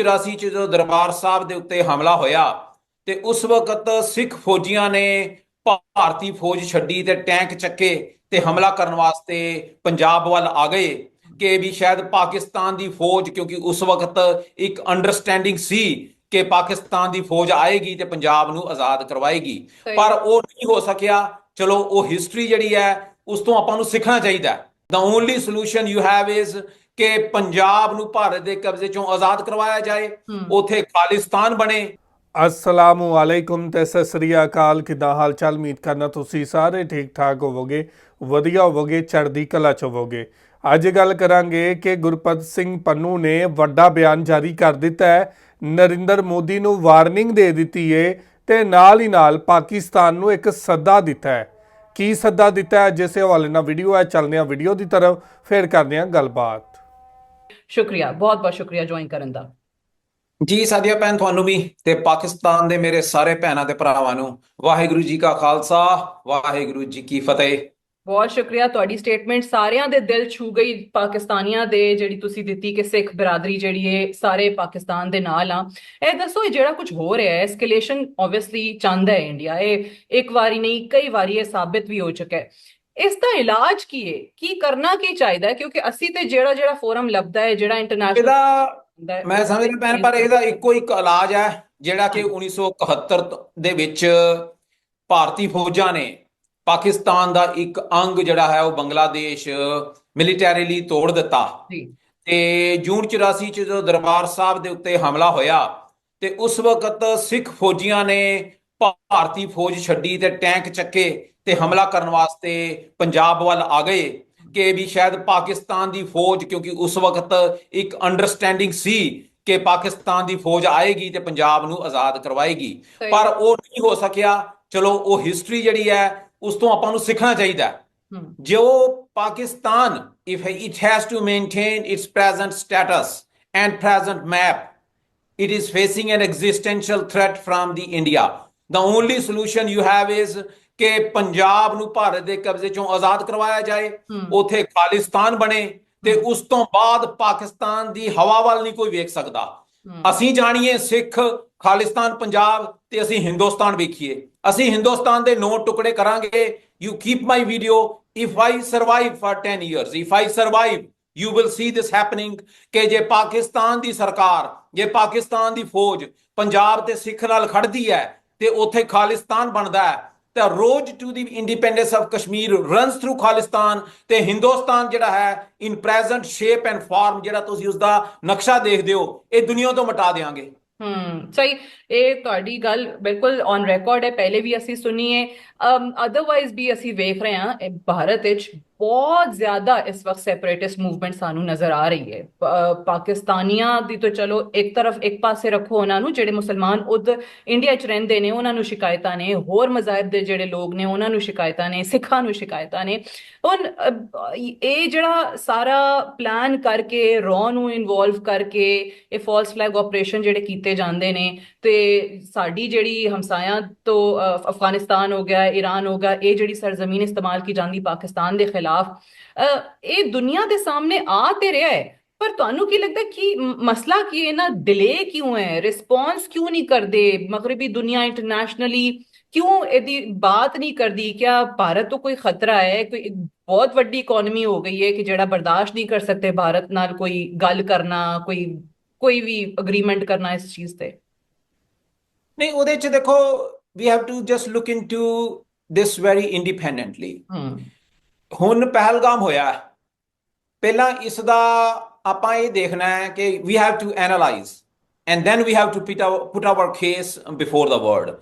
84 ਚ ਜਦੋਂ ਦਰਬਾਰ ਸਾਹਿਬ ਦੇ ਉੱਤੇ ਹਮਲਾ ਹੋਇਆ ਤੇ ਉਸ ਵਕਤ ਸਿੱਖ ਫੌਜੀਆਂ ਨੇ ਭਾਰਤੀ ਫੌਜ ਛੱਡੀ ਤੇ ਟੈਂਕ ਚੱਕੇ ਤੇ ਹਮਲਾ ਕਰਨ ਵਾਸਤੇ ਪੰਜਾਬ ਵੱਲ ਆ ਗਏ ਕਿ ਵੀ ਸ਼ਾਇਦ ਪਾਕਿਸਤਾਨ ਦੀ ਫੌਜ ਕਿਉਂਕਿ ਉਸ ਵਕਤ ਇੱਕ ਅੰਡਰਸਟੈਂਡਿੰਗ ਸੀ ਕਿ ਪਾਕਿਸਤਾਨ ਦੀ ਫੌਜ ਆਏਗੀ ਤੇ ਪੰਜਾਬ ਨੂੰ ਆਜ਼ਾਦ ਕਰਵਾਏਗੀ। ਪਰ ਉਹ ਨਹੀਂ ਹੋ ਸਕਿਆ। ਚਲੋ ਉਹ ਹਿਸਟਰੀ ਜਿਹੜੀ ਹੈ ਉਸ ਤੋਂ ਆਪਾਂ ਨੂੰ ਸਿੱਖਣਾ ਚਾਹੀਦਾ। The only solution you have is ਕਿ ਪੰਜਾਬ ਨੂੰ ਭਾਰਤ ਦੇ ਕਬਜ਼ੇ ਚੋਂ ਆਜ਼ਾਦ ਕਰਵਾਇਆ ਜਾਏ। ਉਥੇ ਖਾਲਿਸਤਾਨ ਬਣੇ। ਅਸਲਾਮੁ ਅਲੈਕੁਮ ਤੇ ਸਤਿ ਸ੍ਰੀ ਅਕਾਲ ਕਿਦਾਂ ਹਾਲ ਚਾਲ ਉਮੀਦ ਕਰਨਾ ਤੁਸੀਂ ਸਾਰੇ ਠੀਕ ਠਾਕ ਹੋਵੋਗੇ ਵਧੀਆ ਹੋਵੋਗੇ ਚੜ੍ਹਦੀ ਕਲਾ ਚ ਹੋਵੋਗੇ। ਅੱਜ ਗੱਲ ਕਰਾਂਗੇ ਕਿ ਗੁਰਪਤ ਸਿੰਘ ਪੰਨੂ ਨੇ ਵੱਡਾ ਬਿਆਨ ਜਾਰੀ ਕਰ ਦਿੱਤਾ ਹੈ। ਨਰਿੰਦਰ ਮੋਦੀ ਨੂੰ ਵਾਰਨਿੰਗ ਦੇ ਦਿੱਤੀ ਹੈ ਤੇ ਨਾਲ ਹੀ ਨਾਲ ਪਾਕਿਸਤਾਨ ਨੂੰ ਇੱਕ ਸੱਦਾ ਦਿੱਤਾ ਹੈ। ਕੀ ਸੱਦਾ ਦਿੱਤਾ ਹੈ? ਜਿਸ ਹਵਾਲੇ ਨਾਲ ਵੀਡੀਓ ਹੈ ਚੱਲਦੇ ਹਾਂ ਵੀਡੀਓ ਦੀ ਤਰਫ ਫਿਰ ਕਰਦੇ ਹਾਂ ਗੱਲਬਾਤ। ਸ਼ੁਕਰੀਆ ਬਹੁਤ ਬਹੁਤ ਸ਼ੁਕਰੀਆ ਜੁਆਇਨ ਕਰਨ ਦਾ। ਜੀ ਸਾਡੀਆ ਭੈਣ ਤੁਹਾਨੂੰ ਵੀ ਤੇ ਪਾਕਿਸਤਾਨ ਦੇ ਮੇਰੇ ਸਾਰੇ ਭੈਣਾਂ ਤੇ ਭਰਾਵਾਂ ਨੂੰ ਵਾਹਿਗੁਰੂ ਜੀ ਕਾ ਖਾਲਸਾ ਵਾਹਿਗੁਰੂ ਜੀ ਕੀ ਫਤਿਹ। ਬਹੁਤ ਸ਼ੁਕਰੀਆ ਤੁਹਾਡੀ ਸਟੇਟਮੈਂਟ ਸਾਰਿਆਂ ਦੇ ਦਿਲ ਛੂ ਗਈ ਪਾਕਿਸਤਾਨੀਆਂ ਦੇ ਜਿਹੜੀ ਤੁਸੀਂ ਦਿੱਤੀ ਕਿ ਸਿੱਖ ਬਰਾਦਰੀ ਜਿਹੜੀ ਹੈ ਸਾਰੇ ਪਾਕਿਸਤਾਨ ਦੇ ਨਾਲ ਆ। ਇਹ ਦੱਸੋ ਇਹ ਜਿਹੜਾ ਕੁਝ ਹੋ ਰਿਹਾ ਹੈ ਐਸਕੇਲੇਸ਼ਨ ਆਬਵੀਅਸਲੀ ਚਾਹੁੰਦਾ ਹੈ ਇੰਡੀਆ ਇਹ ਇੱਕ ਵਾਰੀ ਨਹੀਂ ਕਈ ਵਾਰੀ ਇਹ ਸਾਬਿਤ ਵੀ ਹੋ ਚੁੱਕਾ ਹੈ। ਇਸ ਦਾ ਇਲਾਜ ਕੀ ਹੈ ਕੀ ਕਰਨਾ ਕੀ ਚਾਹੀਦਾ ਕਿਉਂਕਿ ਅਸੀਂ ਤੇ ਜਿਹੜਾ ਜਿਹੜਾ ਫੋਰਮ ਲੱਭਦਾ ਹੈ ਜਿਹੜਾ ਇੰਟਰਨੈਸ਼ਨਲ ਇਹਦਾ ਮੈਂ ਸਮਝਦਾ ਭੈਣ ਪਰ ਇਹਦਾ ਇੱਕੋ ਇੱਕ ਇਲਾਜ ਹੈ ਜਿਹੜਾ ਕਿ 1971 ਦੇ ਵਿੱਚ ਭਾਰਤੀ ਫੌਜਾਂ ਨੇ ਪਾਕਿਸਤਾਨ ਦਾ ਇੱਕ ਅੰਗ ਜਿਹੜਾ ਹੈ ਉਹ ਬੰਗਲਾਦੇਸ਼ ਮਿਲੀਟੈਰੀਲੀ ਤੋੜ ਦਿੱਤਾ। ਤੇ ਜੂਨ 84 ਚ ਜਦੋਂ ਦਰਬਾਰ ਸਾਹਿਬ ਦੇ ਉੱਤੇ ਹਮਲਾ ਹੋਇਆ ਤੇ ਉਸ ਵਕਤ ਸਿੱਖ ਫੌਜੀਆਂ ਨੇ ਭਾਰਤੀ ਫੌਜ ਛੱਡੀ ਤੇ ਟੈਂਕ ਚੱਕੇ ਤੇ ਹਮਲਾ ਕਰਨ ਵਾਸਤੇ ਪੰਜਾਬ ਵੱਲ ਆ ਗਏ ਕਿ ਵੀ ਸ਼ਾਇਦ ਪਾਕਿਸਤਾਨ ਦੀ ਫੌਜ ਕਿਉਂਕਿ ਉਸ ਵਕਤ ਇੱਕ ਅੰਡਰਸਟੈਂਡਿੰਗ ਸੀ ਕਿ ਪਾਕਿਸਤਾਨ ਦੀ ਫੌਜ ਆਏਗੀ ਤੇ ਪੰਜਾਬ ਨੂੰ ਆਜ਼ਾਦ ਕਰਵਾਏਗੀ। ਪਰ ਉਹ ਨਹੀਂ ਹੋ ਸਕਿਆ। ਚਲੋ ਉਹ ਹਿਸਟਰੀ ਜਿਹੜੀ ਹੈ ਉਸ ਤੋਂ ਆਪਾਂ ਨੂੰ ਸਿੱਖਣਾ ਚਾਹੀਦਾ ਜੋ Pakistan if it has to maintain its present status and present map it is facing an existential threat from the india the only solution you have is ਕਿ ਪੰਜਾਬ ਨੂੰ ਭਾਰਤ ਦੇ ਕਬਜ਼ੇ ਚੋਂ ਆਜ਼ਾਦ ਕਰਵਾਇਆ ਜਾਏ। ਉਥੇ ਖਾਲਿਸਤਾਨ ਬਣੇ ਤੇ ਉਸ ਤੋਂ ਬਾਅਦ ਪਾਕਿਸਤਾਨ ਦੀ ਹਵਾ ਵੱਲ ਨਹੀਂ ਕੋਈ ਵੇਖ ਸਕਦਾ। ਅਸੀਂ ਜਾਣੀਏ ਸਿੱਖ ਖਾਲਿਸਤਾਨ ਪੰਜਾਬ ਤੇ ਅਸੀਂ ਹਿੰਦੁਸਤਾਨ ਵੇਖੀਏ ਅਸੀਂ ਹਿੰਦੁਸਤਾਨ ਦੇ ਨੌ ਟੁਕੜੇ ਕਰਾਂਗੇ you keep my video if I survive for 10 years if I survive you will see this happening ਕਿ ਜੇ ਪਾਕਿਸਤਾਨ ਦੀ ਸਰਕਾਰ ਜੇ ਪਾਕਿਸਤਾਨ ਦੀ ਫੌਜ ਪੰਜਾਬ ਤੇ ਸਿੱਖ ਨਾਲ ਖੜਦੀ ਹੈ ਤੇ ਉੱਥੇ ਖਾਲਿਸਤਾਨ ਬਣਦਾ ਹੈ। ਤਾਂ road to the independence of Kashmir runs through Khalistan ਤੇ ਹਿੰਦੁਸਤਾਨ ਜਿਹੜਾ ਹੈ in present shape and form ਜਿਹੜਾ ਤੁਸੀਂ ਉਸ ਦਾ ਨਕਸ਼ਾ ਦੇਖਦੇ ਹੋ, ਇਹ ਦੁਨੀਆ ਤੋਂ ਮਿਟਾ ਦੇਾਂਗੇ ਹਮ, ਸਹੀ, ਇਹ ਤੁਹਾਡੀ ਗੱਲ ਬਿਲਕੁਲ ਔਨ ਰਿਕਾਰਡ ਹੈ, ਪਹਿਲੇ ਵੀ ਅਸੀਂ ਸੁਣੀ ਹੈ। ਅਦਰਵਾਈਜ਼ ਵੀ ਅਸੀਂ ਵੇਖ ਰਹੇ ਹਾਂ ਭਾਰਤ ਵਿੱਚ ਬਹੁਤ ਜ਼ਿਆਦਾ ਇਸ ਵਕਤ ਸੈਪਰੇਟਿਸਟ ਮੂਵਮੈਂਟ ਸਾਨੂੰ ਨਜ਼ਰ ਆ ਰਹੀ ਹੈ। ਪਾਕਿਸਤਾਨੀਆਂ ਦੀ ਤਾਂ ਚਲੋ ਇੱਕ ਤਰਫ ਇੱਕ ਪਾਸੇ ਰੱਖੋ ਉਹਨਾਂ ਨੂੰ, ਜਿਹੜੇ ਮੁਸਲਮਾਨ ਉਦ ਇੰਡੀਆ 'ਚ ਰਹਿੰਦੇ ਨੇ, ਉਹਨਾਂ ਨੂੰ ਸ਼ਿਕਾਇਤਾਂ ਨੇ, ਹੋਰ ਮਜ਼ਾਹਬ ਦੇ ਜਿਹੜੇ ਲੋਕ ਨੇ, ਉਹਨਾਂ ਨੂੰ ਸ਼ਿਕਾਇਤਾਂ ਨੇ, ਸਿੱਖਾਂ ਨੂੰ ਸ਼ਿਕਾਇਤਾਂ ਨੇ। ਹੁਣ ਇਹ ਜਿਹੜਾ ਸਾਰਾ ਪਲਾਨ ਕਰਕੇ ਰੌ ਨੂੰ ਇਨਵੋਲਵ ਕਰਕੇ, ਇਹ ਫਾਲਸ ਫਲੈਗ ਆਪਰੇਸ਼ਨ ਜਿਹੜੇ ਕੀਤੇ ਜਾਂਦੇ ਨੇ, ਤੇ ਸਾਡੀ ਜਿਹੜੀ ਹਮਸਾਇਆਂ ਤੋਂ ਅਫਗਾਨਿਸਤਾਨ ਹੋ ਗਿਆ ਈਰਾਨ ਹੋ ਗਿਆ, ਇਹ ਜਿਹੜੀ ਸਰਜ਼ਮੀਨ ਇਸਤੇਮਾਲ ਕੀ ਜਾਂਦੀ ਪਾਕਿਸਤਾਨ ਦੇ ਖਿਲਾਫ ਅਹ, ਇਹ ਦੁਨੀਆ ਦੇ ਸਾਹਮਣੇ ਆ ਤੇ ਰਿਹਾ ਹੈ। ਪਰ ਤੁਹਾਨੂੰ ਕੀ ਲੱਗਦਾ ਕਿ ਮਸਲਾ ਕੀ ਹੈ? ਨਾ ਡਿਲੇ ਕਿਉਂ ਹੈ? ਰਿਸਪੌਂਸ ਕਿਉਂ ਨਹੀਂ ਕਰਦੇ? ਮਗਰਬੀ ਦੁਨੀਆ ਇੰਟਰਨੈਸ਼ਨਲੀ ਕਿਉਂ ਇਹਦੀ ਬਾਤ ਨਹੀਂ ਕਰਦੀ? ਕਿਆ ਭਾਰਤ ਤੋਂ ਕੋਈ ਖਤਰਾ ਹੈ? ਕੋਈ ਬਹੁਤ ਵੱਡੀ ਇਕਨੋਮੀ ਹੋ ਗਈ ਹੈ ਕਿ ਜਿਹੜਾ ਬਰਦਾਸ਼ਤ ਨਹੀਂ ਕਰ ਸਕਦੇ ਭਾਰਤ ਨਾਲ ਕੋਈ ਗੱਲ ਕਰਨਾ ਕੋਈ ਕੋਈ ਵੀ ਅਗਰੀਮੈਂਟ ਕਰਨਾ ਇਸ ਚੀਜ਼ ਤੇ? ਨਹੀਂ ਉਹਦੇ ਚ ਦੇਖੋ we have to just look into this very independently ਹਮ ਹੁਣ ਪਹਿਲਗਾਮ ਹੋਇਆ। ਪਹਿਲਾਂ ਇਸ ਦਾ ਆਪਾਂ ਇਹ ਦੇਖਣਾ ਹੈ ਕਿ we have to analyse and then we have to put our case before the world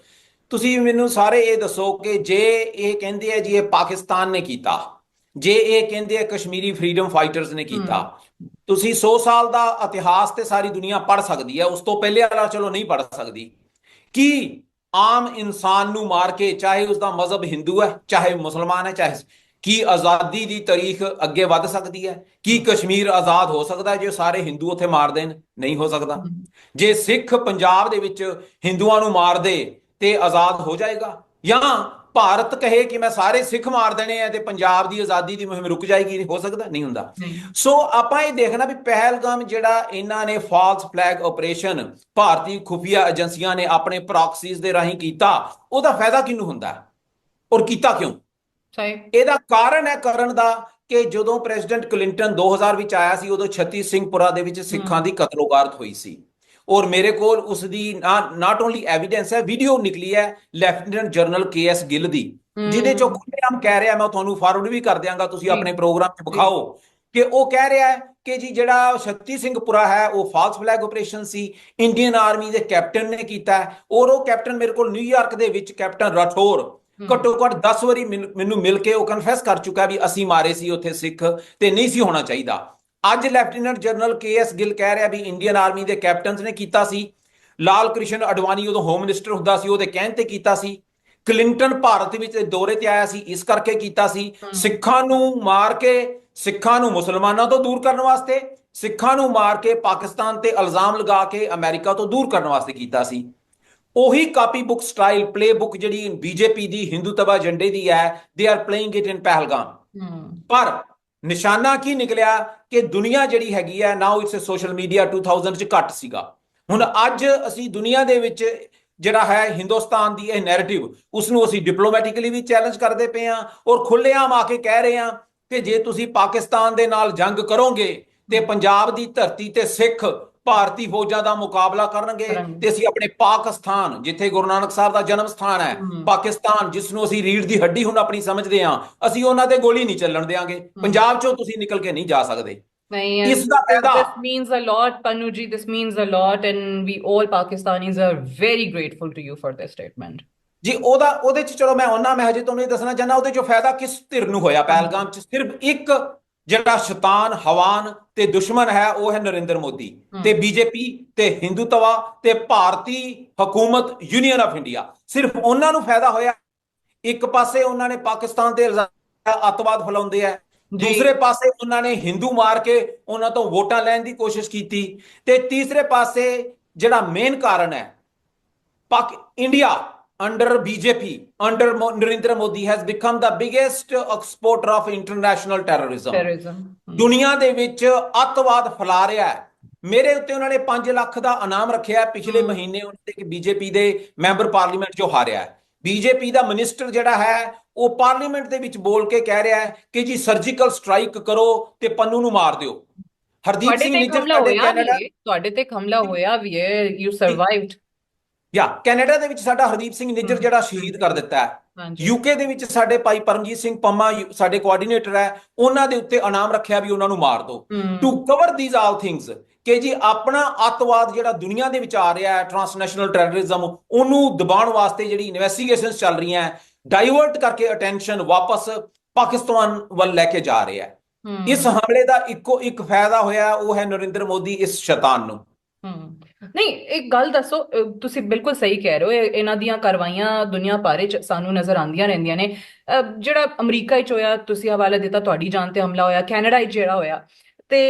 ਤੁਸੀਂ ਮੈਨੂੰ ਸਾਰੇ ਇਹ ਦੱਸੋ ਕਿ ਜੇ ਇਹ ਕਹਿੰਦੇ ਆ ਜੀ ਇਹ ਪਾਕਿਸਤਾਨ ਨੇ ਕੀਤਾ ਜੇ ਇਹ ਕਹਿੰਦੇ ਆ ਕਸ਼ਮੀਰੀ ਫਰੀडम ਫਾਈਟਰਸ ਨੇ ਕੀਤਾ ਤੁਸੀਂ 100 ਸਾਲ ਦਾ ਇਤਿਹਾਸ ਤੇ ਸਾਰੀ ਦੁਨੀਆ ਪੜ੍ਹ ਸਕਦੀ ਹੈ ਉਸ ਤੋਂ ਪਹਿਲੇ ਵਾਲਾ ਚਲੋ ਨਹੀਂ ਪੜ੍ਹ ਸਕਦੀ। ਕੀ ਆਮ ਇਨਸਾਨ ਨੂੰ ਮਾਰ ਕੇ ਚਾਹੇ ਉਸ ਦਾ ਮਜ਼ਹਬ ਹਿੰਦੂ ਹੈ ਚਾਹੇ ਮੁਸਲਮਾਨ ਹੈ ਚਾਹੇ ਕੀ ਆਜ਼ਾਦੀ ਦੀ ਤਾਰੀਖ ਅੱਗੇ ਵੱਧ ਸਕਦੀ ਹੈ? ਕੀ ਕਸ਼ਮੀਰ ਆਜ਼ਾਦ ਹੋ ਸਕਦਾ ਹੈ ਜੇ ਸਾਰੇ ਹਿੰਦੂ ਉੱਥੇ ਮਾਰ ਦੇਣ? ਨਹੀਂ ਹੋ ਸਕਦਾ। ਜੇ ਸਿੱਖ ਪੰਜਾਬ ਦੇ ਵਿੱਚ ਹਿੰਦੂਆਂ ਨੂੰ ਮਾਰ ਦੇ ਤੇ ਆਜ਼ਾਦ ਹੋ ਜਾਏਗਾ ਜਾਂ ਭਾਰਤ ਕਹੇ ਕਿ ਮੈਂ ਸਾਰੇ ਸਿੱਖ ਮਾਰ ਦੇਣੇ ਆ ਤੇ ਪੰਜਾਬ ਦੀ ਆਜ਼ਾਦੀ ਦੀ ਮੁਹਿੰਮ ਰੁਕ ਜਾਏਗੀ ਹੋ ਸਕਦਾ? ਨਹੀਂ ਹੁੰਦਾ। ਸੋ ਆਪਾਂ ਇਹ ਦੇਖਣਾ ਵੀ ਪਹਿਲਗਾਮ ਜਿਹੜਾ ਇਹਨਾਂ ਨੇ ਫਾਲਸ ਫਲੈਗ ਆਪਰੇਸ਼ਨ ਭਾਰਤੀ ਖੁਫੀਆ ਏਜੰਸੀਆਂ ਨੇ ਆਪਣੇ ਪ੍ਰੌਕਸੀਜ਼ ਦੇ ਰਾਹੀਂ ਕੀਤਾ ਉਹਦਾ ਫਾਇਦਾ ਕਿਹਨੂੰ ਹੁੰਦਾ? ਔਰ ਕੀਤਾ ਕਿਉਂ? ਸਹੀ। ਇਹਦਾ ਕਾਰਨ ਹੈ ਕਰਨ ਦਾ ਕਿ ਜਦੋਂ ਪ੍ਰੈਜ਼ੀਡੈਂਟ ਕਲਿੰਟਨ 2000 ਵਿੱਚ ਆਇਆ ਸੀ ਉਦੋਂ ਛੱਤੀ ਸਿੰਘਪੁਰਾ ਦੇ ਵਿੱਚ ਸਿੱਖਾਂ ਦੀ ਕਤਲੋਗਾਰਤ ਹੋਈ ਸੀ। ਔਰ ਮੇਰੇ ਕੋਲ ਉਸ ਦੀ ਨਾਟ ਓਨਲੀ ਐਵੀਡੈਂਸ ਹੈ ਵੀਡੀਓ ਨਿਕਲੀ ਹੈ lieutenant general K S Gill ਦੀ ਜਿਹਦੇ ਚੋਂ ਖੁੱਲ੍ਹੇਆਮ ਕਹਿ ਰਿਹਾ ਮੈਂ ਤੁਹਾਨੂੰ ਫਾਰਵਰਡ ਵੀ ਕਰ ਦਿਆਂਗਾ ਤੁਸੀਂ। ਆਪਣੇ ਪ੍ਰੋਗਰਾਮ 'ਚ ਵਿਖਾਓ ਕਿ ਉਹ ਕਹਿ ਰਿਹਾ ਹੈ ਕਿ ਜੀ ਜਿਹੜਾ ਛੱਤੀ ਸਿੰਘਪੁਰਾ ਹੈ ਉਹ ਫਾਲਸ ਫਲੈਗ ਆਪਰੇਸ਼ਨ ਸੀ ਇੰਡੀਅਨ ਆਰਮੀ ਦੇ ਕੈਪਟਨ ਨੇ ਕੀਤਾ ਔਰ ਉਹ ਕੈਪਟਨ ਮੇਰੇ ਕੋਲ ਨਿਊਯਾਰਕ ਦੇ ਵਿੱਚ ਕੈਪਟਨ ਰਾਠੌਰ ਘੱਟੋ ਘੱਟ 10 ਵਾਰੀ ਮੈਨ- ਮਿਲ ਕੇ ਉਹ ਕਨਫੈਸ ਕਰ ਚੁੱਕਾ ਵੀ ਅਸੀਂ ਮਾਰੇ ਸੀ ਉੱਥੇ ਸਿੱਖ ਤੇ ਨਹੀਂ ਸੀ ਹੋਣਾ ਚਾਹੀਦਾ। ਅੱਜ lieutenant general K S Gill ਕਹਿ ਰਿਹਾ ਵੀ ਇੰਡੀਅਨ ਆਰਮੀ ਦੇ ਕੈਪਟਨਸ ਨੇ ਕੀਤਾ ਸੀ। ਲਾਲ ਕ੍ਰਿਸ਼ਨ ਅਡਵਾਨੀ ਉਦੋਂ ਹੋਮ ਮਿਨਿਸਟਰ ਹੁੰਦਾ ਸੀ ਉਹਦੇ ਕਹਿਣ ਤੇ ਕੀਤਾ ਸੀ। ਕਲਿੰਟਨ ਭਾਰਤ ਵਿੱਚ ਦੌਰੇ ਤੇ ਆਇਆ ਸੀ ਇਸ ਕਰਕੇ ਕੀਤਾ ਸੀ। ਸਿੱਖਾਂ ਨੂੰ ਮਾਰ ਕੇ ਸਿੱਖਾਂ ਨੂੰ ਮੁਸਲਮਾਨਾਂ ਤੋਂ ਦੂਰ ਕਰਨ ਵਾਸਤੇ ਸਿੱਖਾਂ ਨੂੰ ਮਾਰ ਕੇ ਪਾਕਿਸਤਾਨ ਤੇ ਇਲਜ਼ਾਮ ਲਗਾ ਕੇ ਅਮਰੀਕਾ ਤੋਂ ਦੂਰ ਕਰਨ ਵਾਸਤੇ ਕੀਤਾ ਸੀ। ਉਹੀ copy book style play book ਜਿਹੜੀ ਬੀਜੇਪੀ ਦੀ ਹਿੰਦੂਤਵਾ ਏਜੰਡੇ ਦੀ ਹੈ they are playing it in Pahalgam ਪਰ ਨਿਸ਼ਾਨਾ ਕੀ ਨਿਕਲਿਆ ਕਿ ਦੁਨੀਆ ਜਿਹੜੀ ਹੈਗੀ ਹੈ ਨਾਓ ਇਟਸ ਸੋਸ਼ਲ ਮੀਡੀਆ 2000 ਚ ਘੱਟ ਸੀਗਾ। ਹੁਣ ਅੱਜ ਅਸੀਂ ਦੁਨੀਆ ਦੇ ਵਿੱਚ ਜਿਹੜਾ ਹੈ ਹਿੰਦੁਸਤਾਨ ਦੀ ਇਹ ਨੈਰੇਟਿਵ ਉਸ ਨੂੰ ਅਸੀਂ ਡਿਪਲੋਮੈਟਿਕਲੀ ਵੀ ਚੈਲੰਜ ਕਰਦੇ ਪਏ ਹਾਂ ਔਰ ਖੁੱਲ੍ਹੇਆਮ ਆ ਕੇ ਕਹਿ ਰਹੇ ਹਾਂ ਕਿ ਜੇ ਤੁਸੀਂ ਪਾਕਿਸਤਾਨ ਦੇ ਨਾਲ ਜੰਗ ਕਰੋਗੇ ਤੇ ਪੰਜਾਬ ਦੀ ਧਰਤੀ ਤੇ ਸਿੱਖ ਭਾਰਤੀ ਫੌਜਾਂ ਦਾ ਮੁਕਾਬਲਾ ਕਰਨਗੇ। ਤੇ ਅਸੀਂ ਆਪਣੇ ਪਾਕਿਸਤਾਨ ਜਿੱਥੇ ਗੁਰੂ ਨਾਨਕ ਸਾਹਿਬ ਦਾ ਜਨਮ ਸਥਾਨ ਹੈ। ਪਾਕਿਸਤਾਨ ਜਿਸ ਨੂੰ ਅਸੀਂ ਰੀੜ ਦੀ ਹੱਡੀ ਹੁਣ ਆਪਣੀ ਸਮਝਦੇ ਹਾਂ ਅਸੀਂ ਉਹਨਾਂ ਤੇ ਗੋਲੀ ਨਹੀਂ ਚੱਲਣ ਦੇਵਾਂਗੇ ਪੰਜਾਬ ਚੋਂ ਤੁਸੀਂ ਨਿਕਲ ਕੇ ਨਹੀਂ ਜਾ ਸਕਦੇ। ਨਹੀਂ ਇਸ ਦਾ ਫਾਇਦਾ- this means a lot Panu ji this means a lot and we all Pakistanis are very grateful to you for this statement. ਜੀ ਉਹਦਾ ਉਹਦੇ ਚ ਚਲੋ ਮੈਂ ਉਹਨਾਂ ਮੈਂ ਹਜੇ ਤੁਹਾਨੂੰ ਇਹ ਦੱਸਣਾ ਚਾਹੁੰਦਾ ਉਹਦੇ ਚੋਂ ਫਾਇਦਾ ਕਿਸ ਧਿਰ ਨੂੰ ਹੋਇਆ? ਪਹਿਲਗਾਮ ਚ ਸਿਰਫ ਇੱਕ ਜਿਹੜਾ ਸ਼ੈਤਾਨ ਹਵਾਨ ਤੇ ਦੁਸ਼ਮਣ ਹੈ ਉਹ ਹੈ ਨਰਿੰਦਰ ਮੋਦੀ। ਤੇ ਬੀਜੇਪੀ ਤੇ ਹਿੰਦੂਤਵਾ ਤੇ ਭਾਰਤੀ ਹਕੂਮਤ ਯੂਨੀਅਨ ਆਫ ਇੰਡੀਆ ਸਿਰਫ ਉਹਨਾਂ ਨੂੰ ਫਾਇਦਾ ਹੋਇਆ ਇੱਕ ਪਾਸੇ ਉਹਨਾਂ ਨੇ ਪਾਕਿਸਤਾਨ ਤੇ ਅੱਤਵਾਦ ਫੈਲਾਉਂਦੇ ਆ। ਦੂਸਰੇ ਪਾਸੇ ਉਹਨਾਂ ਨੇ ਹਿੰਦੂ ਮਾਰ ਕੇ ਉਹਨਾਂ ਤੋਂ ਵੋਟਾਂ ਲੈਣ ਦੀ ਕੋਸ਼ਿਸ਼ ਕੀਤੀ ਤੇ ਤੀਸਰੇ ਪਾਸੇ ਜਿਹੜਾ ਮੇਨ ਕਾਰਨ ਹੈ Pak India under BJP, under Narendra Modi has become the biggest exporter of international terrorism. terrorism ਹਮ। ਦੁਨੀਆ ਦੇ ਵਿੱਚ ਅੱਤਵਾਦ ਫੈਲਾ ਰਿਹਾ ਹੈ ਮੇਰੇ ਉੱਤੇ ਉਹਨਾਂ ਨੇ 5 ਲੱਖ ਦਾ ਇਨਾਮ ਰੱਖਿਆ। ਪਿਛਲੇ ਹਮ। ਮਹੀਨੇ ਉਹਨਾਂ ਦੇ ਬੀਜੇਪੀ ਦੇ ਮੈਂਬਰ ਪਾਰਲੀਮੈਂਟ ਜੋ ਹਾਰਿਆ ਹੈ ਬੀਜੇਪੀ ਦਾ ਮਿਨਿਸਟਰ ਜਿਹੜਾ ਹੈ ਉਹ ਪਾਰਲੀਮੈਂਟ ਦੇ ਵਿੱਚ ਬੋਲ ਕੇ ਕਹਿ ਰਿਹਾ ਹੈ ਕਿ ਜੀ ਸਰਜੀਕਲ ਸਟ੍ਰਾਈਕ ਕਰੋ ਤੇ ਪੰਨੂ ਨੂੰ ਮਾਰ ਦਿਓ ਹਰਦੀਪ ਸਿੰਘ ਨਿੱਜਰ ਤੁਹਾਡੇ ਤੇ ਹਮਲਾ ਹੋਇਆ ਵੀ ਹੈ you survived ਯਾ ਕੈਨੇਡਾ ਦੇ ਵਿੱਚ ਸਾਡਾ ਹਰਦੀਪ ਸਿੰਘ ਨਿੱਜਰ। ਜਿਹੜਾ ਸ਼ਹੀਦ ਕਰ ਦਿੱਤਾ ਹੈ ਯੂਕੇ ਦੇ ਵਿੱਚ ਸਾਡੇ ਭਾਈ ਪਰਮਜੀਤ ਸਿੰਘ ਪੰਮਾ ਸਾਡੇ ਕੋਆਰਡੀਨੇਟਰ ਹੈ ਉਹਨਾਂ ਦੇ ਉੱਤੇ ਇਨਾਮ ਰੱਖਿਆ ਵੀ ਉਹਨਾਂ ਨੂੰ ਮਾਰ ਦਿਓ। To cover these all things ਕਿ ਜੀ ਆਪਣਾ ਅੱਤਵਾਦ ਜਿਹੜਾ ਦੁਨੀਆ ਦੇ ਵਿੱਚ ਆ ਰਿਹਾ ਹੈ ਟਰਾਂਸਨੈਸ਼ਨਲ ਟੈਰਰਿਜ਼ਮ ਉਹਨੂੰ ਦਬਾਉਣ ਵਾਸਤੇ ਜਿਹੜੀ ਇਨਵੈਸਟੀਗੇਸ਼ਨਸ ਚੱਲ ਰਹੀਆਂ ਹੈ ਡਾਈਵਰਟ ਕਰਕੇ ਅਟੈਂਸ਼ਨ ਵਾਪਸ ਪਾਕਿਸਤਾਨ ਵੱਲ ਲੈ ਕੇ ਜਾ ਰਿਹਾ ਹੈ। ਇਸ ਹਮਲੇ ਦਾ ਇੱਕੋ ਇੱਕ ਫਾਇਦਾ ਹੋਇਆ ਉਹ ਹੈ ਨਰਿੰਦਰ ਮੋਦੀ ਇਸ ਸ਼ੈਤਾਨ ਨੂੰ ਹਮ। ਨਹੀਂ, ਇੱਕ ਗੱਲ ਦੱਸੋ ਤੁਸੀਂ ਬਿਲਕੁਲ ਸਹੀ ਕਹਿ ਰਹੇ ਹੋ ਇਹਨਾਂ ਦੀਆਂ ਕਾਰਵਾਈਆਂ ਦੁਨੀਆ ਭਰ ਵਿੱਚ ਸਾਨੂੰ ਨਜ਼ਰ ਆਉਂਦੀਆਂ ਰਹਿੰਦੀਆਂ ਨੇ। ਅਹ, ਜਿਹੜਾ ਅਮਰੀਕਾ ਵਿੱਚ ਹੋਇਆ, ਤੁਸੀਂ ਹਵਾਲਾ ਦਿੱਤਾ, ਤੁਹਾਡੀ ਜਾਨ ਤੇ ਹਮਲਾ ਹੋਇਆ, ਕੈਨੇਡਾ ਵਿੱਚ ਜਿਹੜਾ ਹੋਇਆ ਤੇ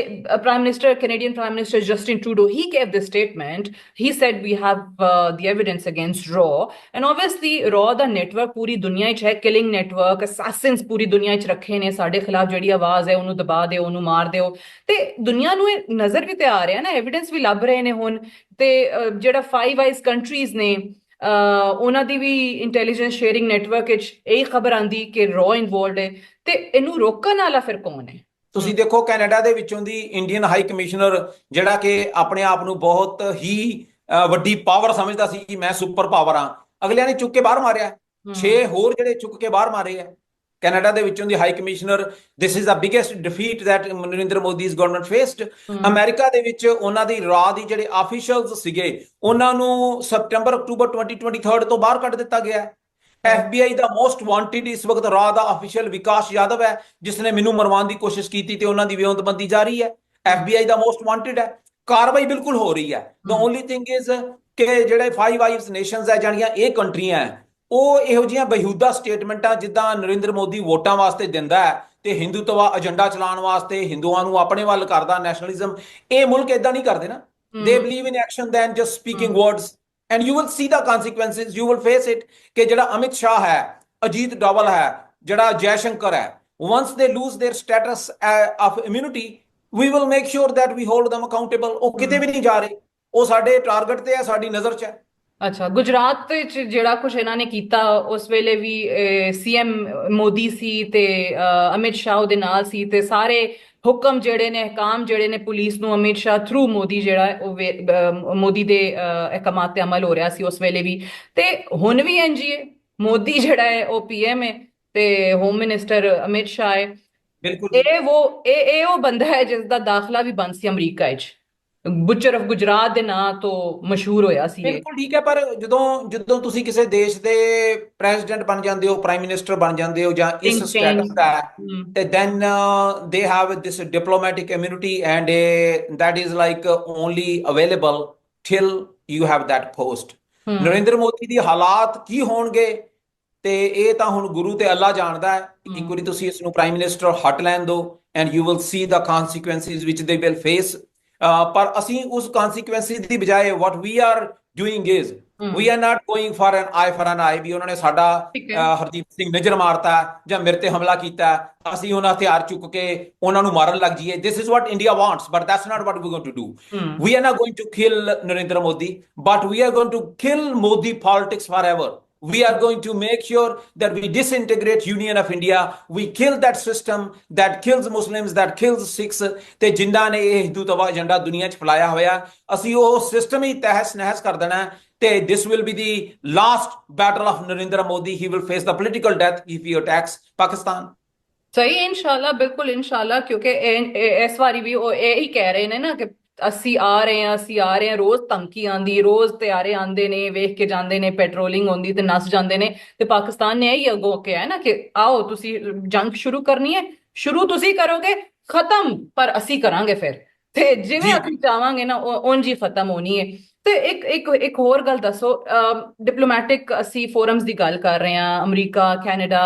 prime minister Canadian prime minister Justin Trudeau he gave this statement. He said we have uh, the evidence against raw. And obviously raw ਦਾ ਨੈਟਵਰਕ ਪੂਰੀ ਦੁਨੀਆ 'ਚ ਹੈ ਕਿਲਿੰਗ ਨੈਟਵਰਕ ਅਸੈਸਿਨਸ ਪੂਰੀ ਦੁਨੀਆ 'ਚ ਰੱਖੇ ਨੇ ਸਾਡੇ ਖਿਲਾਫ ਜਿਹੜੀ ਆਵਾਜ਼ ਹੈ ਉਹਨੂੰ ਦਬਾ ਦਿਓ ਉਹਨੂੰ ਮਾਰ ਦਿਓ। ਤੇ ਦੁਨੀਆ ਨੂੰ ਇਹ ਨਜ਼ਰ ਵੀ ਤੇ ਆ ਰਿਹਾ ਨਾ ਐਵੀਡੈਂਸ ਵੀ ਲੱਭ ਰਹੇ ਨੇ ਹੁਣ। ਤੇ ਜਿਹੜਾ ਫਾਈਵ ਆਈਜ਼ ਕੰਟਰੀਜ਼ ਨੇ ਉਹਨਾਂ ਦੀ ਵੀ ਇੰਟੈਲੀਜੈਂਸ ਸ਼ੇਅਰਿੰਗ ਨੈਟਵਰਕ ਵਿੱਚ ਇਹ ਖਬਰ ਆਂਦੀ ਕਿ ਰॉ ਇਨਵੋਲਡ ਹੈ। ਤੇ ਇਹਨੂੰ ਰੋਕਣ ਵਾਲਾ ਫਿਰ ਕੌਣ ਹੈ? ਤੁਸੀਂ ਦੇਖੋ ਕੈਨੇਡਾ ਦੇ ਵਿੱਚੋਂ ਦੀ ਇੰਡੀਅਨ ਹਾਈ ਕਮਿਸ਼ਨਰ ਜਿਹੜਾ ਕਿ ਆਪਣੇ ਆਪ ਨੂੰ ਬਹੁਤ ਹੀ ਵੱਡੀ ਪਾਵਰ ਸਮਝਦਾ ਸੀ ਕਿ ਮੈਂ ਸੁਪਰ ਪਾਵਰ ਹਾਂ। ਅਗਲਿਆਂ ਨੇ ਚੁੱਕ ਕੇ ਬਾਹਰ ਮਾਰਿਆ 6 ਹੋਰ ਜਿਹੜੇ ਚੁੱਕ ਕੇ ਬਾਹਰ ਮਾਰੇ ਆ ਕੈਨੇਡਾ ਦੇ ਵਿੱਚੋਂ ਦੀ high commissioner this is the biggest defeat that Narendra Modi's government faced America ਦੇ ਵਿੱਚ ਉਹਨਾਂ ਦੀ ਰਾਹ ਦੀ ਜਿਹੜੇ ਆਫੀਸ਼ੀਅਲਸ ਸੀਗੇ ਉਹਨਾਂ ਨੂੰ ਸਪਟੈਂਬਰ ਅਕਤੂਬਰ 2023 ਤੋਂ ਬਾਹਰ ਕੱਢ ਦਿੱਤਾ ਗਿਆ FBI ਦਾ ਮੋਸਟ ਵਾਂਟਡ ਇਸ ਵਕਤ ਰਾਹ ਦਾ ਅਫੀਸ਼ੀਅਲ ਵਿਕਾਸ ਯਾਦਵ ਹੈ ਜਿਸ ਨੇ ਮੈਨੂੰ ਮਰਵਾਉਣ ਦੀ ਕੋਸ਼ਿਸ਼ ਕੀਤੀ ਤੇ ਉਹਨਾਂ ਦੀ ਵਿਉਂਤਬੰਦੀ ਜਾਰੀ ਹੈ। FBI ਦਾ ਮੋਸਟ ਵਾਂਟਡ ਹੈ। ਕਾਰਵਾਈ ਬਿਲਕੁਲ ਹੋ ਰਹੀ ਹੈ। ਹਮ। only thing is ਕਿ ਜਿਹੜੇ ਫਾਈਵ ਆਈਵਸ ਨੇਸ਼ਨਸ ਹੈ ਜਿਹੜੀਆਂ ਇਹ ਕੰਟਰੀਆਂ ਹੈ ਉਹ ਇਹੋ ਜਿਹੀਆਂ ਬੇਹੂਦਾ ਸਟੇਟਮੈਂਟਾਂ ਜਿੱਦਾਂ ਨਰਿੰਦਰ ਮੋਦੀ ਵੋਟਾਂ ਵਾਸਤੇ ਦਿੰਦਾ ਹੈ ਤੇ ਹਿੰਦੂਤਵਾ ਏਜੰਡਾ ਚਲਾਉਣ ਵਾਸਤੇ ਹਿੰਦੂਆਂ ਨੂੰ ਆਪਣੇ ਵੱਲ ਕਰਦਾ ਨੈਸ਼ਨਲਿਜ਼ਮ ਇਹ ਮੁਲਕ ਇਦਾਂ ਨਹੀਂ ਕਰਦੇ ਨਾ। they ਹਮ। believe in action than just speaking and you will see the consequences you will face it ਕਿ ਜਿਹੜਾ ਅਮਿਤ ਸ਼ਾਹ ਹੈ ਅਜੀਤ ਡੋਵਲ ਹੈ ਜਿਹੜਾ ਜੈ ਸ਼ੰਕਰ ਹੈ once they lose their status of immunity we will make sure that we hold them accountable ਉਹ ਕਿਤੇ ਵੀ ਨਹੀਂ ਜਾ ਰਹੇ ਉਹ ਸਾਡੇ ਟਾਰਗੇਟ ਤੇ ਹੈ ਸਾਡੀ ਨਜ਼ਰ 'ਚ ਹੈ ਅੱਛਾ ਗੁਜਰਾਤ ਵਿੱਚ ਜਿਹੜਾ ਕੁਝ ਇਹਨਾਂ ਨੇ ਕੀਤਾ ਉਸ ਵੇਲੇ ਵੀ ਸੀਐਮ ਮੋਦੀ ਸੀ ਤੇ ਅਮਿਤ ਸ਼ਾਹ ਦੇ ਨਾਲ ਸੀ ਤੇ ਸਾਰੇ ਹੁਕਮ ਜਿਹੜੇ ਨੇ ਅਹਿਕਾਮ ਜਿਹੜੇ ਨੇ ਪੁਲਿਸ ਨੂੰ ਅਮਿਤ ਸ਼ਾਹ ਥਰੂ ਮੋਦੀ ਜਿਹੜਾ ਉਹ ਮੋਦੀ ਦੇ ਅਹ, ਅਹਿਕਾਮਾਤ ਤੇ ਅਮਲ ਹੋ ਰਿਹਾ ਸੀ ਉਸ ਵੇਲੇ ਵੀ। ਤੇ ਹੁਣ ਵੀ ਐਨਜੀਏ ਮੋਦੀ ਜਿਹੜਾ ਹੈ ਉਹ ਪੀਐਮ ਹੈ ਤੇ ਹੋਮ ਮਿਨਿਸਟਰ ਅਮਿਤ ਸ਼ਾਹ ਹੈ। ਬਿਲਕੁਲ ਇਹ ਉਹ ਇਹ ਇਹ ਉਹ ਬੰਦਾ ਹੈ ਜਿਸ ਦਾ ਦਾਖਲਾ ਵੀ ਬੰਦ ਸੀ ਅਮਰੀਕਾ ਵਿੱਚ। ਬੁਚਰ ਆਫ ਗੁਜਰਾਤ ਦੇ ਨਾਂ ਤੋਂ ਮਸ਼ਹੂਰ ਹੋਇਆ ਸੀ ਇਹ। ਬਿਲਕੁਲ ਠੀਕ ਹੈ ਪਰ ਜਦੋਂ ਜਦੋਂ ਤੁਸੀਂ ਕਿਸੇ ਦੇਸ਼ ਦੇ ਪ੍ਰੈਜ਼ੀਡੈਂਟ ਬਣ ਜਾਂਦੇ ਹੋ ਪ੍ਰਾਈਮ ਮਿਨਿਸਟਰ ਬਣ ਜਾਂਦੇ ਹੋ ਜਾਂ ਇਸ ਸਟੇਟਸ. ਦਾ ਤੇ this diplomatic immunity and uh, that is like uh, only available till you have that post. ਹਮ, ਨਰਿੰਦਰ ਮੋਦੀ ਦੀ ਹਾਲਾਤ ਕੀ ਹੋਣਗੇ ਤੇ ਇਹ ਤਾਂ ਹੁਣ ਗੁਰੂ ਤੇ ਅੱਲਾ ਜਾਣਦਾ ਹੈ। ਇੱਕ। ਵਾਰੀ ਤੁਸੀਂ ਇਸ ਨੂੰ ਪ੍ਰਾਈਮ ਮਿਨਿਸਟਰ ਹਟ ਲੈਣ ਦਿਓ and you will see the they will face uh ਪਰ ਅਸੀਂ ਉਸ consequences ਦੀ ਬਜਾਏ we are doing is hmm, we are not going for an eye for an eye ਵੀ ਉਹਨਾਂ ਨੇ ਸਾਡਾ ਹਰਦੀਪ ਸਿੰਘ ਨਿਜਰ ਮਾਰਤਾ ਜਾਂ ਮੇਰੇ ਤੇ ਹਮਲਾ ਕੀਤਾ ਅਸੀਂ ਉਹਨਾਂ ਹਥਿਆਰ ਚੁੱਕ ਕੇ ਉਹਨਾਂ ਨੂੰ ਮਾਰਨ ਲੱਗ ਜਾਈਏ this is what India wants but that's not what we're going to do hmm, we are not going to kill Narendra Modi but we are going to kill Modi politics forever we are going to make sure that we disintegrate Union of India we kill that system that kills Muslims that kills Sikhs ਤੇ ਜਿਨ੍ਹਾਂ ਨੇ ਇਹ Hindutva agenda ਦੁਨੀਆ 'ਚ ਫੈਲਾਇਆ ਹੋਇਆ ਅਸੀਂ ਉਹ system ਹੀ ਤਹਿਸ ਨਹਿਸ ਕਰ ਦੇਣਾ ਹੈ ਤੇ this will be the last battle of Narendra Modi he will face the political death if he attacks Pakistan ਸਹੀ ਹੈ ਇਨਸ਼ਾਅੱਲਾ ਬਿਲਕੁਲ ਇਨਸ਼ਾਅੱਲਾ ਕਿਉਂਕਿ ਇਹ- ਇਹ- ਇਸ ਵਾਰੀ ਵੀ ਉਹ ਇਹ ਹੀ ਕਹਿ ਰਹੇ ਨੇ ਨਾ ਕਿ ਅਸੀਂ ਆ ਰਹੇ ਹਾਂ ਅਸੀਂ ਆ ਰਹੇ ਹਾਂ ਰੋਜ਼ ਧਮਕੀ ਆਂਦੀ ਰੋਜ਼ ਤਿਆਰੇ ਆਂਦੇ ਨੇ ਵੇਖ ਕੇ ਜਾਂਦੇ ਨੇ ਪੈਟਰੋਲਿੰਗ ਹੁੰਦੀ ਤੇ ਨੱਸ ਜਾਂਦੇ ਨੇ ਤੇ ਪਾਕਿਸਤਾਨ ਨੇ ਇਹੀ ਅੱਗੋਂ ਕਿਹਾ ਹੈ ਨਾ ਕਿ ਆਓ ਤੁਸੀਂ ਜੰਗ ਸ਼ੁਰੂ ਕਰਨੀ ਹੈ ਸ਼ੁਰੂ ਤੁਸੀਂ ਕਰੋਗੇ ਖਤਮ ਪਰ ਅਸੀਂ ਕਰਾਂਗੇ ਫਿਰ ਤੇ ਜਿਵੇਂ। ਅਸੀਂ ਚਾਹਾਂਗੇ ਨਾ ਉਂਝ ਹੀ ਖਤਮ ਹੋਣੀ ਹੈ ਤੇ ਇੱਕ ਇੱਕ ਇੱਕ ਹੋਰ ਗੱਲ ਦੱਸੋ ਡਿਪਲੋਮੈਟਿਕ ਅਸੀਂ ਫੋਰਮਸ ਦੀ ਗੱਲ ਕਰ ਰਹੇ ਹਾਂ ਅਮਰੀਕਾ ਕੈਨੇਡਾ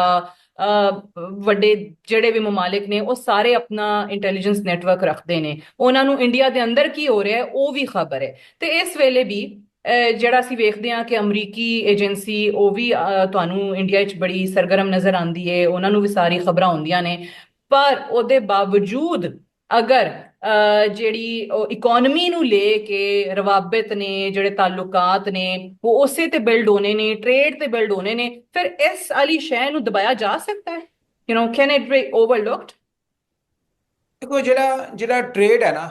ਵੱਡੇ ਜਿਹੜੇ ਵੀ ਮਮਾਲਿਕ ਨੇ, ਉਹ ਸਾਰੇ ਆਪਣਾ ਇੰਟੈਲੀਜੈਂਸ ਨੈਟਵਰਕ ਰੱਖਦੇ ਨੇ। ਉਹਨਾਂ ਨੂੰ ਇੰਡੀਆ ਦੇ ਅੰਦਰ ਕੀ ਹੋ ਰਿਹਾ ਉਹ ਵੀ ਖਬਰ ਹੈ। ਤੇ ਇਸ ਵੇਲੇ ਵੀ ਜਿਹੜਾ ਅਸੀਂ ਵੇਖਦੇ ਹਾਂ ਕਿ ਅਮਰੀਕੀ ਏਜੰਸੀ, ਉਹ ਵੀ ਤੁਹਾਨੂੰ ਇੰਡੀਆ ਵਿੱਚ ਬੜੀ ਸਰਗਰਮ ਨਜ਼ਰ ਆਉਂਦੀ ਹੈ, ਉਹਨਾਂ ਨੂੰ ਵੀ ਸਾਰੀ ਖਬਰਾਂ ਹੁੰਦੀਆਂ ਨੇ। ਪਰ ਉਹਦੇ ਬਾਵਜੂਦ ਅਗਰ ਜਿਹੜੀ ਉਹ ਇਕਨੋਮੀ ਨੂੰ ਲੈ ਕੇ ਰਵਾਬਤ ਨੇ ਜਿਹੜੇ ਤਾਲੁਕਾਤ ਨੇ ਉਹ ਉਸੇ ਤੇ ਬਿਲਡ ਹੋਣੇ ਨੇ ਟ੍ਰੇਡ ਤੇ ਬਿਲਡ ਹੋਣੇ ਨੇ ਫਿਰ ਇਸ ਵਾਲੀ ਸ਼ੈ ਨੂੰ ਦਬਾਇਆ ਜਾ ਸਕਦਾ ਹੈ? You know can it be overlooked ਦੇਖੋ ਜਿਹੜਾ ਜਿਹੜਾ ਟ੍ਰੇਡ ਹੈ ਨਾ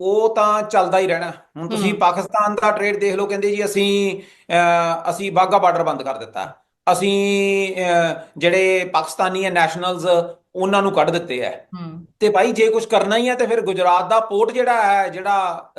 ਉਹ ਤਾਂ ਚੱਲਦਾ ਹੀ ਰਹਿਣਾ। ਹੁਣ ਤੁਸੀਂ। ਪਾਕਿਸਤਾਨ ਦਾ ਟ੍ਰੇਡ ਦੇਖ ਲਓ ਕਹਿੰਦੇ ਜੀ ਅਸੀਂ ਅਸੀਂ ਬਾਗਾ ਬਾਰਡਰ ਬੰਦ ਕਰ ਦਿੱਤਾ। ਅਸੀਂ ਜਿਹੜੇ ਪਾਕਿਸਤਾਨੀ ਨੈਸ਼ਨਲਸ ਉਹਨਾਂ ਨੂੰ ਕੱਢ ਦਿੱਤੇ ਹਮ ਤੇ ਭਾਈ ਜੇ ਕੁਝ ਕਰਨਾ ਹੀ ਹੈ ਤੇ ਫਿਰ ਗੁਜਰਾਤ ਦਾ ਪੋਰਟ ਜਿਹੜਾ ਹੈ ਜਿਹੜਾ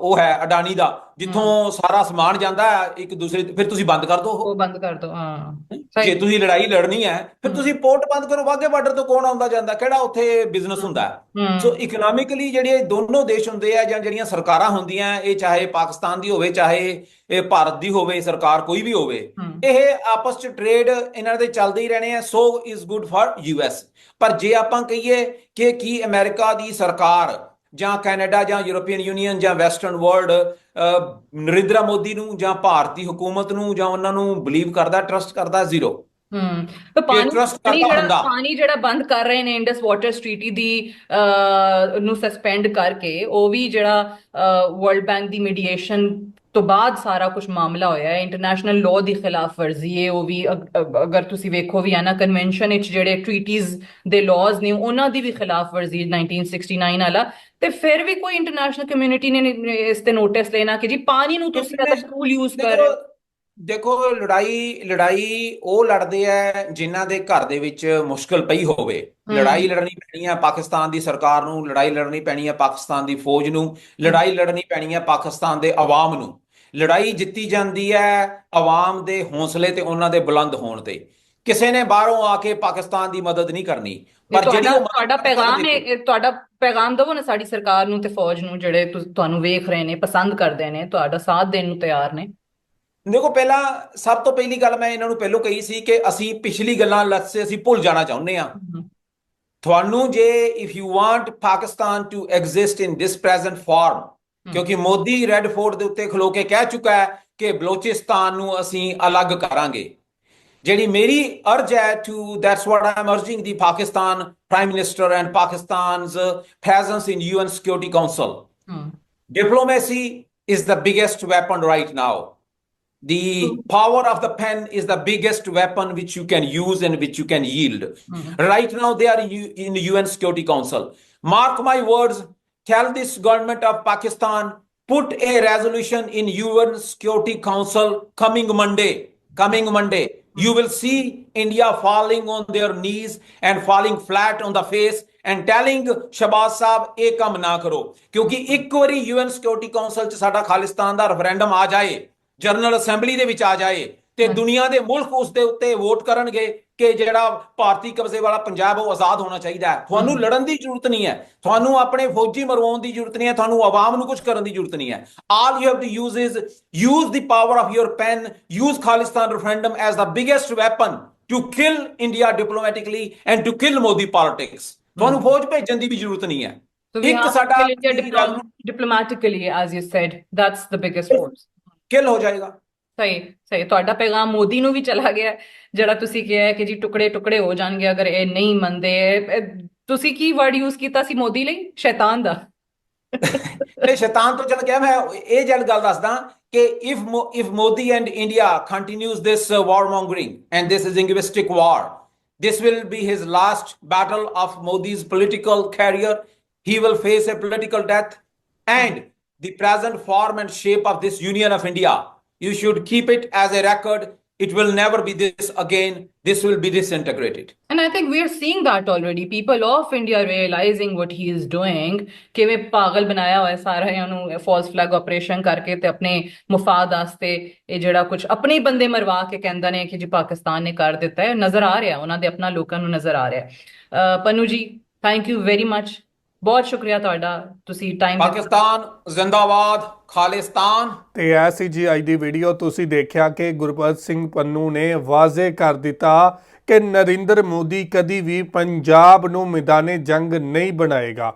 ਉਹ ਹੈ ਅਡਾਨੀ ਦਾ ਜਿੱਥੋਂ ਸਾਰਾ ਸਮਾਨ ਜਾਂਦਾ ਹੈ ਇੱਕ ਦੂਸਰੇ ਫਿਰ ਤੁਸੀਂ ਬੰਦ ਕਰ ਦਿਓ ਉਹ। ਬੰਦ ਕਰ ਦੋ ਹਾਂ। ਜੇ ਤੁਸੀਂ ਲੜਾਈ ਲੜਨੀ ਹੈ ਫਿਰ। ਤੁਸੀਂ ਪੋਰਟ ਬੰਦ ਕਰੋ ਵਾਘੇ ਬਾਰਡਰ ਤੋਂ ਕੌਣ ਆਉਂਦਾ ਜਾਂਦਾ ਕਿਹੜਾ ਉੱਥੇ ਬਿਜ਼ਨਸ ਹੁੰਦਾ ਸੋ ਇਕਨੋਮਿਕਲੀ ਜਿਹੜੇ ਦੋਨੋਂ ਦੇਸ਼ ਹੁੰਦੇ ਆ ਜਾਂ ਜਿਹੜੀਆਂ ਸਰਕਾਰਾਂ ਹੁੰਦੀਆਂ ਇਹ ਚਾਹੇ ਪਾਕਿਸਤਾਨ ਦੀ ਹੋਵੇ ਚਾਹੇ ਇਹ ਭਾਰਤ ਦੀ ਹੋਵੇ ਸਰਕਾਰ ਕੋਈ ਵੀ ਹੋਵੇ ਇਹ ਆਪਸ ਚ ਟ੍ਰੇਡ ਇਹਨਾਂ ਦੇ ਚੱਲਦੇ ਹੀ ਰਹਿਣੇ ਆ so is good for US ਪਰ ਜੇ ਆਪਾਂ ਕਹੀਏ ਕਿ ਕੀ ਅਮਰੀਕਾ ਦੀ ਸਰਕਾਰ ਜਾਂ ਕੈਨੇਡਾ ਜਾਂ ਯੂਰੋਪੀਅਨ ਯੂਨੀਅਨ ਜਾਂ ਵੈਸਟਰਨ ਵਰਲਡ ਨਰਿੰਦਰਾ ਮੋਦੀ ਨੂੰ ਜਾਂ ਭਾਰਤ ਹਕੂਮਤ ਨੂੰ ਜਾਂ ਉਹਨਾਂ ਨੂੰ ਬਲੀਵ ਕਰਦਾ ਟਰਸਟ ਕਰਦਾ ਜ਼ੀਰੋ ਹਮ ਤੇ ਪਾਣੀ ਜਿਹੜਾ। ਪਾਣੀ ਜਿਹੜਾ ਬੰਦ ਕਰ ਰਹੇ ਨੇ ਇੰਡਸ ਵਾਟਰ ਟ੍ਰੀਟੀ ਦੀ ਨੂੰ ਸਸਪੈਂਡ ਕਰਕੇ ਉਹ ਵੀ ਜਿਹੜਾ ਵਰਲਡ ਬੈਂਕ ਦੀ ਮੀਡੀਏਸ਼ਨ ਤੋਂ ਬਾਅਦ ਸਾਰਾ ਕੁਝ ਮਾਮਲਾ ਹੋਇਆ ਹੈ। ਇੰਟਰਨੈਸ਼ਨਲ ਲਾਅ ਦੀ ਖਿਲਾਫ ਵਰਜ਼ੀ ਹੈ। ਉਹ ਵੀ ਅਗ- ਅਗ- ਅਗਰ ਤੁਸੀਂ ਵੇਖੋ ਵੀ ਆਨਾ ਕਨਵੈਨਸ਼ਨ ਵਿੱਚ ਜਿਹੜੇ ਟ੍ਰੀਟੀਜ਼ ਦੇ ਲਾਜ਼ ਨੇ ਉਹਨਾਂ ਦੀ ਵੀ ਖਿਲਾਫ ਵਰਜ਼ੀ 1969 ਵਾਲਾ। ਤੇ ਫਿਰ ਵੀ ਕੋਈ ਇੰਟਰਨੈਸ਼ਨਲ ਕਮਿਊਨਿਟੀ ਨੇ ਇਸ ਤੇ ਨੋਟਿਸ ਲੈਣਾ ਕਿ ਜੀ ਪਾਣੀ ਨੂੰ ਤੁਸੀਂ ਅਦਰ ਟੂਲ ਯੂਜ਼ ਕਰ ਰਹੇ ਹੋ। ਦੇਖੋ ਲੜਾਈ ਲੜਾਈ ਉਹ ਲੜਦੇ ਆ ਜਿਨ੍ਹਾਂ ਦੇ ਘਰ ਦੇ ਵਿੱਚ ਮੁਸ਼ਕਲ ਪਈ ਹੋਵੇ। ਲੜਾਈ ਲੜਨੀ ਪੈਣੀ ਹੈ ਪਾਕਿਸਤਾਨ ਦੀ ਸਰਕਾਰ ਨੂੰ ਲੜਾਈ ਲੜਨੀ ਪੈਣੀ ਹੈ ਪਾਕਿਸਤਾਨ ਦੀ ਫੌਜ ਨੂੰ ਲੜਾਈ ਲੜਨੀ ਪੈਣੀ ਹੈ ਪਾਕਿਸਤਾਨ ਦੇ ਆਵਾਮ ਨੂੰ। ਲੜਾਈ ਜਿੱਤੀ ਜਾਂਦੀ ਹੈ ਆਵਾਮ ਦੇ ਹੌਸਲੇ ਤੇ ਉਹਨਾਂ ਦੇ ਬੁਲੰਦ ਹੋਣ ਤੇ। ਕਿਸੇ ਨੇ ਬਾਹਰੋਂ ਆ ਕੇ ਪਾਕਿਸਤਾਨ ਦੀ ਮਦਦ ਨਹੀਂ ਕਰਨੀ। ਪਰ ਜਿਹੜੀ ਤੁਹਾਡਾ ਪੈਗਾਮ ਹੈ ਤੁਹਾਡਾ ਪੈਗਾਮ ਦਵੋ ਨਾ ਸਾਡੀ ਸਰਕਾਰ ਨੂੰ ਤੇ ਫੌਜ ਨੂੰ ਜਿਹੜੇ ਤੁਹਾਨੂੰ ਵੇਖ ਰਹੇ ਨੇ ਪਸੰਦ ਕਰਦੇ ਨੇ ਤੁਹਾਡਾ ਸਾਥ ਦੇਣ ਨੂੰ ਤਿਆਰ ਨੇ। ਦੇਖੋ ਪਹਿਲਾਂ ਸਭ ਤੋਂ ਪਹਿਲੀ ਗੱਲ ਮੈਂ ਇਹਨਾਂ ਨੂੰ ਪਹਿਲਾਂ ਕਹੀ ਸੀ ਕਿ ਅਸੀਂ ਪਿਛਲੀ ਗੱਲਾਂ ਲੱਸੇ ਅਸੀਂ ਭੁੱਲ ਜਾਣਾ ਚਾਹੁੰਦੇ ਆ ਤੁਹਾਨੂੰ ਜੇ if you want Pakistan to exist in this present form ਕਿਉਂਕਿ ਮੋਦੀ ਰੈੱਡ ਫੋਰਟ ਦੇ ਉੱਤੇ ਖਲੋ ਕੇ ਕਹਿ ਚੁੱਕਾ ਹੈ ਕਿ ਬਲੋਚਿਸਤਾਨ ਨੂੰ ਅਸੀਂ ਅਲੱਗ ਕਰਾਂਗੇ ਜਿਹੜੀ ਮੇਰੀ ਅਰਜ ਹੈ to that's what I am urging the Pakistan prime minister and presence in UN Security Council hmm Diplomacy is the biggest weapon right now. The power of the pen is the biggest weapon which you can use and which you can yield. Right now, they are in UN Security Council. Mark my words, tell this government of Pakistan, put a resolution in UN Security Council coming Monday. Coming Monday. You will see India falling on their knees and falling flat on the face and telling Shahbaz Sahib ਇਹ ਕੰਮ ਨਾ ਕਰੋ ਕਿਉਂਕਿ ਇੱਕ ਵਾਰੀ UN security council 'ਚ ਸਾਡਾ ਖਾਲਿਸਤਾਨ ਦਾ referendum ਆ ਜਾਏ ਜਨਰਲ ਅਸੈਂਬਲੀ ਦੇ ਵਿੱਚ ਆ ਜਾਏ ਤੇ ਦੁਨੀਆ ਦੇ ਮੁਲਕ ਉਸ ਦੇ ਉੱਤੇ ਵੋਟ ਕਰਨਗੇ ਕਿ ਜਿਹੜਾ ਭਾਰਤੀ ਕਬਜ਼ੇ ਵਾਲਾ ਪੰਜਾਬ ਉਹ ਆਜ਼ਾਦ ਹੋਣਾ ਚਾਹੀਦਾ ਹੈ। ਤੁਹਾਨੂੰ ਲੜਨ ਦੀ ਜ਼ਰੂਰਤ ਨਹੀਂ ਹੈ। ਤੁਹਾਨੂੰ ਆਪਣੇ ਫੌਜੀ ਮਰਵਾਉਣ ਦੀ ਜ਼ਰੂਰਤ ਨਹੀਂ ਹੈ। ਤੁਹਾਨੂੰ ਆਵਾਮ ਨੂੰ ਕੁਝ ਕਰਨ ਦੀ ਜ਼ਰੂਰਤ ਨਹੀਂ ਹੈ। All you have to use is use the power of your pen use Khalistan referendum as the biggest weapon to kill India diplomatically and to kill Modi politics ਤੁਹਾਨੂੰ ਫੌਜ ਭੇਜਣ ਦੀ ਵੀ ਜ਼ਰੂਰਤ ਨਹੀਂ ਹੈ। ਇੱਕ ਸਾਡਾ diplomatically, as you said. That's the biggest force. ਕਿਲ ਹੋ ਜਾਏਗਾ। ਸਹੀ ਸਹੀ ਤੁਹਾਡਾ ਪੈਗਾਮ ਮੋਦੀ ਨੂੰ ਵੀ ਚਲਾ ਗਿਆ ਹੈ, ਜਿਹੜਾ ਤੁਸੀਂ ਕਿਹਾ ਹੈ ਕਿ ਜੀ ਟੁਕੜੇ ਟੁਕੜੇ ਹੋ ਜਾਣਗੇ ਅਗਰ ਇਹ ਨਹੀਂ ਮੰਨਦੇ ਇਹ- ਤੁਸੀਂ ਕੀ ਵਰਡ ਯੂਜ਼ ਕੀਤਾ ਸੀ ਮੋਦੀ ਲਈ ਸ਼ੈਤਾਨ ਦਾ ਤੇ ਸ਼ੈਤਾਨ ਤੋਂ ਚਲ ਗਿਆ ਮੈਂ ਇਹ ਜਲ ਗੱਲ ਦੱਸਦਾ ਕਿ if if Modi and India continues this warmongering and this is linguistic war this will be his last battle of modi's political career he will face a political death and the present form and shape of this union of india you should keep it as a record it will never be this again this will be disintegrated And I think we are seeing that already. People of India realizing what he is doing, ਕਿਵੇਂ ਪਾਗਲ ਬਣਾਇਆ ਹੋਇਆ ਸਾਰਿਆਂ ਨੂੰ false flag operation ਕਰਕੇ ਤੇ ਆਪਣੇ ਮੁਫਾਦ ਵਾਸਤੇ ਇਹ ਜਿਹੜਾ ਕੁਝ ਆਪਣੇ ਹੀ ਬੰਦੇ ਮਰਵਾ ਕੇ ਕਹਿੰਦਾ ਨੇ ਕਿ ਜੀ ਪਾਕਿਸਤਾਨ ਨੇ ਕਰ ਦਿੱਤਾ ਹੈ ਨਜ਼ਰ ਆ ਰਿਹਾ ਉਹਨਾਂ ਦੇ ਆਪਣਾ ਲੋਕਾਂ ਨੂੰ ਨਜ਼ਰ ਆ ਰਿਹਾ ਹੈ ਪਨੂ ਜੀ ਥੈਂਕ ਯੂ ਵੈਰੀ ਮੱਚ ਬਹੁਤ ਸ਼ੁਕਰੀਆ ਤੁਹਾਡਾ ਤੁਸੀਂ ਟਾਈਮ ਪਾਕਿਸਤਾਨ ਜ਼ਿੰਦਾਬਾਦ ਖਾਲਿਸਤਾਨ। ਤੇ ਇਹ ਸੀ ਜੀ ਅੱਜ ਦੀ ਵੀਡੀਓ ਤੁਸੀਂ ਦੇਖਿਆ ਕਿ ਗੁਰਪ੍ਰੀਤ ਸਿੰਘ ਪੰਨੂ ਨੇ ਵਾਜ਼ੇ ਕਰ ਦਿੱਤਾ ਕਿ ਨਰਿੰਦਰ ਮੋਦੀ ਕਦੀ ਵੀ ਪੰਜਾਬ ਨੂੰ ਮੈਦਾਨੇ ਜੰਗ ਨਹੀਂ ਬਣਾਏਗਾ।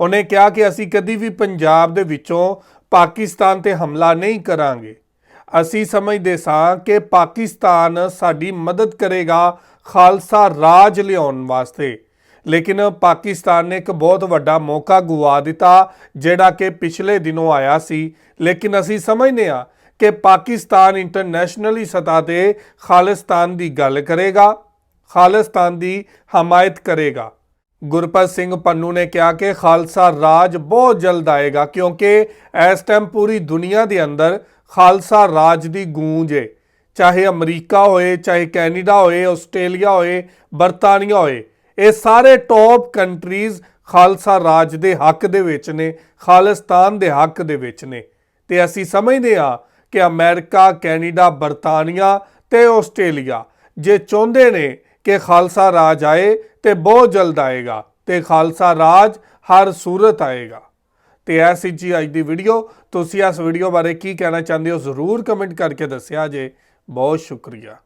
ਉਹਨੇ ਕਿਹਾ ਕਿ ਅਸੀਂ ਕਦੀ ਵੀ ਪੰਜਾਬ ਦੇ ਵਿੱਚੋਂ ਪਾਕਿਸਤਾਨ ਤੇ ਹਮਲਾ ਨਹੀਂ ਕਰਾਂਗੇ। ਅਸੀਂ ਸਮਝਦੇ ਸਾਂ ਕਿ ਪਾਕਿਸਤਾਨ ਸਾਡੀ ਮਦਦ ਕਰੇਗਾ ਖਾਲਸਾ ਰਾਜ ਲਿਆਉਣ ਵਾਸਤੇ। ਲੇਕਿਨ ਪਾਕਿਸਤਾਨ ਨੇ ਇੱਕ ਬਹੁਤ ਵੱਡਾ ਮੌਕਾ ਗੁਆ ਦਿੱਤਾ, ਜਿਹੜਾ ਕਿ ਪਿਛਲੇ ਦਿਨੋਂ ਆਇਆ ਸੀ। ਲੇਕਿਨ ਅਸੀਂ ਸਮਝਦੇ ਹਾਂ ਕਿ ਪਾਕਿਸਤਾਨ ਇੰਟਰਨੈਸ਼ਨਲੀ ਸਤਹ ਤੇ ਖਾਲਿਸਤਾਨ ਦੀ ਗੱਲ ਕਰੇਗਾ, ਖਾਲਿਸਤਾਨ ਦੀ ਹਮਾਇਤ ਕਰੇਗਾ। ਗੁਰਪ੍ਰੀਤ ਸਿੰਘ ਪੰਨੂ ਨੇ ਕਿਹਾ ਕਿ ਖਾਲਸਾ ਰਾਜ ਬਹੁਤ ਜਲਦ ਆਏਗਾ, ਕਿਉਂਕਿ ਇਸ ਟਾਈਮ ਪੂਰੀ ਦੁਨੀਆ ਦੇ ਅੰਦਰ ਖਾਲਸਾ ਰਾਜ ਦੀ ਗੂੰਜ ਹੈ ਚਾਹੇ ਅਮਰੀਕਾ ਹੋਏ, ਚਾਹੇ ਕੈਨੇਡਾ ਹੋਏ, ਆਸਟ੍ਰੇਲੀਆ ਹੋਏ, ਬਰਤਾਨੀਆ ਹੋਏ ਇਹ ਸਾਰੇ ਟੌਪ ਕੰਟਰੀਜ਼ ਖਾਲਸਾ ਰਾਜ ਦੇ ਹੱਕ ਦੇ ਵਿੱਚ ਨੇ, ਖਾਲਿਸਤਾਨ ਦੇ ਹੱਕ ਦੇ ਵਿੱਚ ਨੇ। ਤੇ ਅਸੀਂ ਸਮਝਦੇ ਹਾਂ ਕਿ ਅਮਰੀਕਾ, ਕੈਨੇਡਾ, ਬਰਤਾਨੀਆ ਤੇ ਆਸਟ੍ਰੇਲੀਆ ਜੇ ਚਾਹੁੰਦੇ ਨੇ ਕਿ ਖਾਲਸਾ ਰਾਜ ਆਏ ਤੇ ਬਹੁਤ ਜਲਦ ਆਏਗਾ ਤੇ ਖਾਲਸਾ ਰਾਜ ਹਰ ਸੂਰਤ ਆਏਗਾ। ਤੇ ਇਹ ਸੀ ਜੀ ਅੱਜ ਦੀ ਵੀਡੀਓ। ਤੁਸੀਂ ਇਸ ਵੀਡੀਓ ਬਾਰੇ ਕੀ ਕਹਿਣਾ ਚਾਹੁੰਦੇ ਹੋ ਜ਼ਰੂਰ ਕਮੈਂਟ ਕਰਕੇ ਦੱਸਿਆ ਜੇ। ਬਹੁਤ ਸ਼ੁਕਰੀਆ।